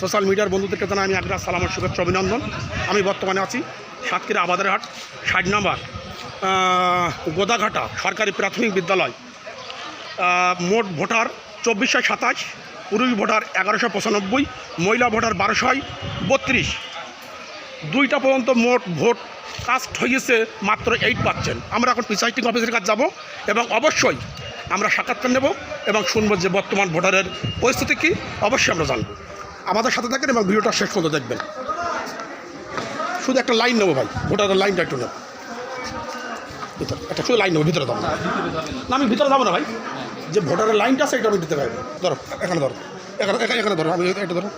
Social মিডিয়ার বন্ধুদেরকে জানাই আমি একটা সালামের শুভেচ্ছা অভিনন্দন। আমি বর্তমানে আছি সাতক্ষীরা আবাদের হাট, ষাট নম্বর গোদাঘাটা সরকারি প্রাথমিক বিদ্যালয়। মোট ভোটার চব্বিশশো সাতাশ, পুরুষ ভোটার এগারোশো পঁচানব্বই, মহিলা ভোটার বারোশো বত্রিশ। দুইটা পর্যন্ত মোট ভোট কাস্ট হয়েছে মাত্র এইট পার্সেন্ট আমরা এখন প্রিসাইডিং অফিসের কাছে যাব এবং অবশ্যই আমরা সাক্ষাৎকার নেব এবং শুনব যে বর্তমান ভোটারের পরিস্থিতি কী। অবশ্যই আমরা জানব। আমাদের সাথে থাকেন এবং ভিডিওটা শেষ পর্যন্ত দেখবেন। শুধু একটা লাইন নেব ভাই ভোটারের লাইনটা একটু নেব। ভিতরে, একটা শুধু লাইন নেব, ভিতরে যাব না, আমি ভিতরে যাব না ভাই। যে ভোটারের লাইনটা আছে, এটা আমি দিতে পারব। ধরো, এখানে ধরো। এখানে- এখানে ধরো, আমি এটা ধরো।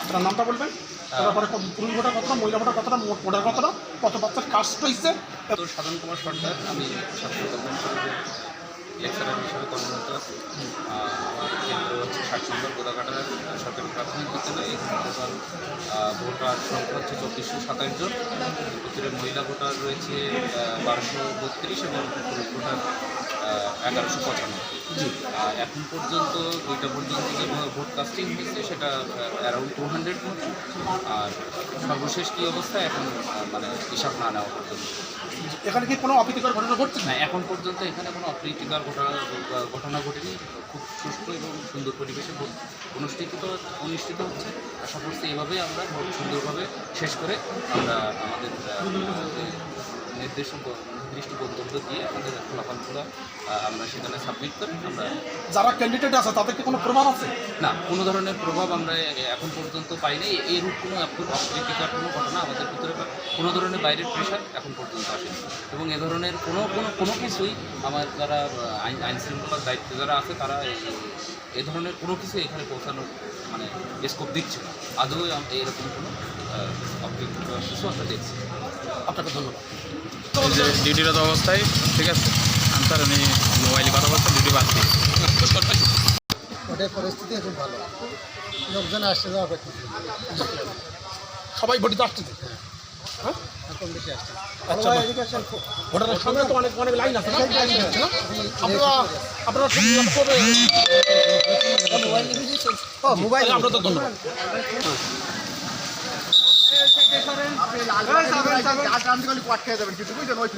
আপনার নামটা বলবেন? তারপরে পুরুষ ভোটার কতটা মহিলা ভোটার কতটা মোট ভোটার কতটা কত বাচ্চার কাস্ট হয়েছে তো সাধন কুমার সরকার আমি ছাত্র কল্যাণ সমিতির লেকচারার হিসেবে কর্মরত। আছি কেন্দ্র হচ্ছে ষাট নম্বর গোদাঘাটার সরকারি প্রাথমিক বিদ্যালয়ে টোটাল ভোটার সংখ্যা হচ্ছে চব্বিশশো সাতাশ জন। ভিতরে মহিলা ভোটার রয়েছে বারোশো বত্রিশ এবং পুরুষ ভোটার এগারোশো পঁচানব্বই। আহ, এখন পর্যন্ত দুইটা পর্যন্ত যে ভোট কাস্টিং হয়েছে সেটা অ্যারাউন্ড টু হান্ড্রেড ভোট। আর সর্বশেষ কী অবস্থা? এখন মানে হিসাব না নেওয়া পর্যন্ত। এখানে কি কোনো অপ্রীতিকর ঘটনা ঘটছে? না এখন পর্যন্ত এখানে কোনো অপ্রীতিকর ঘটনা ঘটনা ঘটেনি। খুব সুষ্ঠু এবং সুন্দর পরিবেশে ভোট অনুষ্ঠিত অনুষ্ঠিত হচ্ছে। আশা করছি এভাবেই আমরা ভোট সুন্দরভাবে শেষ করে আমরা আমাদের আহ, যে নির্দেশ নির্দিষ্ট গন্তব্য দিয়ে আমাদের ফলাফলগুলো আমরা সেখানে সাবমিট করি আমরা যারা ক্যান্ডিডেট আছে তাদের কি কোনো প্রভাব আছে? না কোনো ধরনের প্রভাব আমরা এখন পর্যন্ত পাইনি এরূপ কোনো অপ্র- অপ্রীতিকর কোনো ঘটনা আমাদের ভিতরে বা কোনো ধরনের বাইরের প্রেশার এখন পর্যন্ত আসেনি। এবং এ ধরনের কোনো কোনো কোনো কিছুই আমার যারা আইন আইন শৃঙ্খলার দায়িত্বে যারা আছে তারা এ ধরনের কোনো কিছু এখানে পৌঁছানোর মানে স্কোপ দিচ্ছে না। আদৌ এরকম কোনো কিছু আমরা দেখছি আপনাকে ধন্যবাদ ডিউটিরত অবস্থায় ঠিক আছে? আনসার উনি মোবাইলে কথা বলছেন ডিউটি বাদ দিয়ে। ওটার পরিস্থিতি খুব ভালো। লোকজন আসছে যাওয়া করতেছে। সবাই ভোটিতে আসতেছে। হ্যাঁ। কম বেশি আসছে। আচ্ছা ভোটারের সঙ্গে তো অনেক অনেক লাইন আছে? আপনারা আপনারা ও মোবাইল আমরা তো ধন্যবাদ। আপনি লাল ঘাট আমি কট খেয়ে যাবেন কিছু বুঝছেন ওই